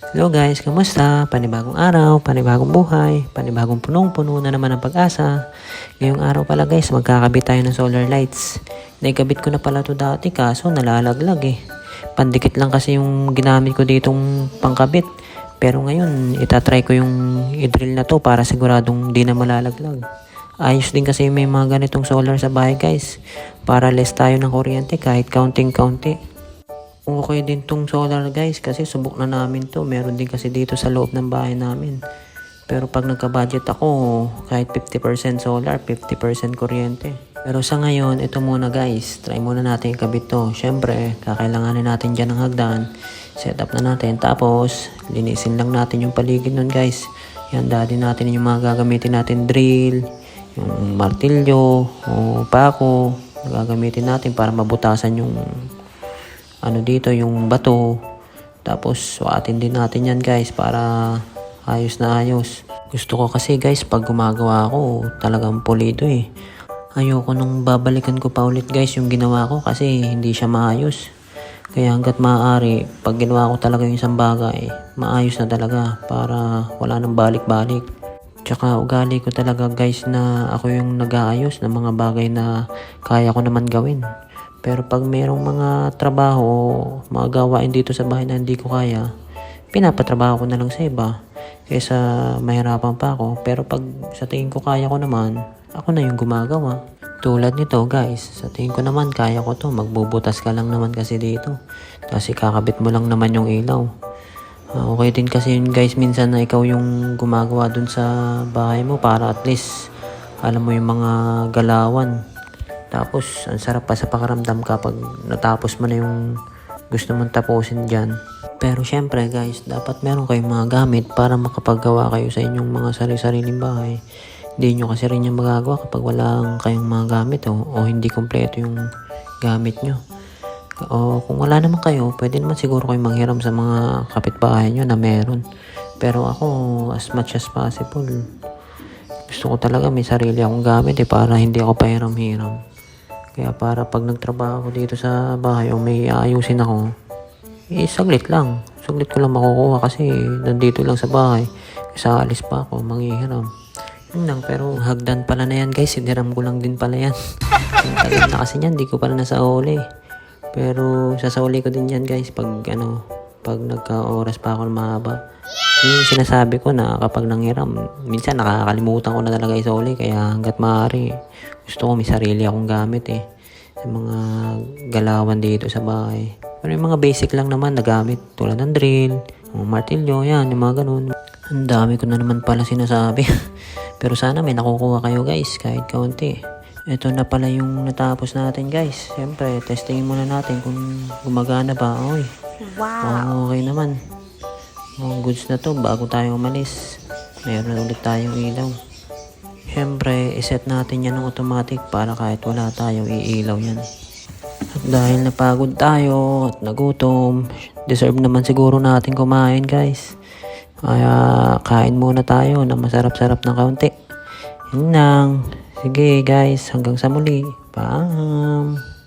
Hello guys, kamusta? Panibagong araw, panibagong buhay, panibagong punong-puno na naman ang pag-asa. Ngayong araw pala guys, magkakabit tayo ng solar lights. Naikabit ko na pala to dati kaso nalalaglag eh. Pandikit lang kasi yung ginamit ko ditong pangkabit. Pero ngayon, itatry ko yung i-drill na to para siguradong di na malalaglag. Ayos din kasi may mga ganitong solar sa bahay guys. Para less tayo ng kuryente kahit counting-county. Okay din tong solar guys kasi subok na namin to. Meron din kasi dito sa loob ng bahay namin. Pero pag nagka-budget ako, kahit 50% solar, 50% kuryente. Pero sa ngayon, ito muna guys. Try muna natin ikabit to. Siyempre, kakailanganin natin dyan ng hagdan. Set up na natin. Tapos, linisin lang natin yung paligid nun guys. Yan, daddy natin yung mga gagamitin natin drill, yung martilyo, o pako. Gagamitin natin para mabutasan yung ano dito yung bato. Tapos suatin din natin yan guys para ayos na ayos. Gusto ko kasi guys pag gumagawa ako talagang pulido eh. Ayoko nung babalikan ko pa ulit guys yung ginawa ko kasi hindi siya maayos. Kaya hanggat maaari, pag ginawa ko talaga yung isang bagay, maayos na talaga para wala nang balik-balik. Tsaka ugali ko talaga guys na ako yung nag-aayos ng mga bagay na kaya ko naman gawin. Pero pag merong mga trabaho mga gawain dito sa bahay na hindi ko kaya, pinapatrabaho ko na lang sa iba. Kaysa mahirapan pa ako. Pero pag sa tingin ko kaya ko naman, ako na yung gumagawa. Tulad nito guys, sa tingin ko naman kaya ko to. Magbubutas ka lang naman kasi dito. Tapos ikakabit mo lang naman yung ilaw. Ah, okay din kasi yun guys minsan na ikaw yung gumagawa dun sa bahay mo para at least alam mo yung mga galawan. Tapos, ang sarap pa sa pakaramdam kapag natapos mo na yung gusto mong tapusin dyan. Pero syempre guys, dapat meron kayong mga gamit para makapaggawa kayo sa inyong mga sarili-sariling bahay. Hindi nyo kasi rin yung magagawa kapag wala kayong mga gamit o, o hindi kompleto yung gamit nyo. O kung wala naman kayo, pwede naman siguro kayong manghiram sa mga kapitbahay nyo na meron. Pero ako, as much as possible, gusto ko talaga may sarili akong gamit eh para hindi ako pahiram-hiram. Kaya para pag nagtrabaho dito sa bahay o may aayusin ako, eh saglit lang. Saglit ko lang makukuha kasi nandito lang sa bahay. Kasi alis pa ako, manghihiram. Yun lang, pero hagdan pala na yan guys, siniram ko lang din pala yan. Ang tagal na kasi yan, di ko pala nasa uli. Pero sasauli ko din yan guys pag ano, pag nagka-oras pa ako mahaba. Yun yung sinasabi ko na kapag nanghiram, minsan nakakalimutan ko na talaga isauli kaya hanggat maaari, gusto ko may sarili akong gamit eh. Sa mga galawan dito sa bahay. Pero yung mga basic lang naman na gamit tulad ng drill, yung martilyo, yan, yung mga ganun. Ang dami ko na naman pala sinasabi. Pero sana may nakukuha kayo guys kahit kaunti. Ito na pala yung natapos natin guys. Siyempre, testingin muna natin kung gumagana ba. Oy, wow. okay naman. Mga goods na to bago tayo umalis. Meron ulit tayong ilaw. Siyempre, iset natin yan ng automatic para kahit wala tayo iilaw yan. At dahil napagod tayo at nagutom, deserve naman siguro natin kumain guys. Kaya kain muna tayo na masarap-sarap na kaunti. Yun lang. Sige guys, hanggang sa muli. Paalam.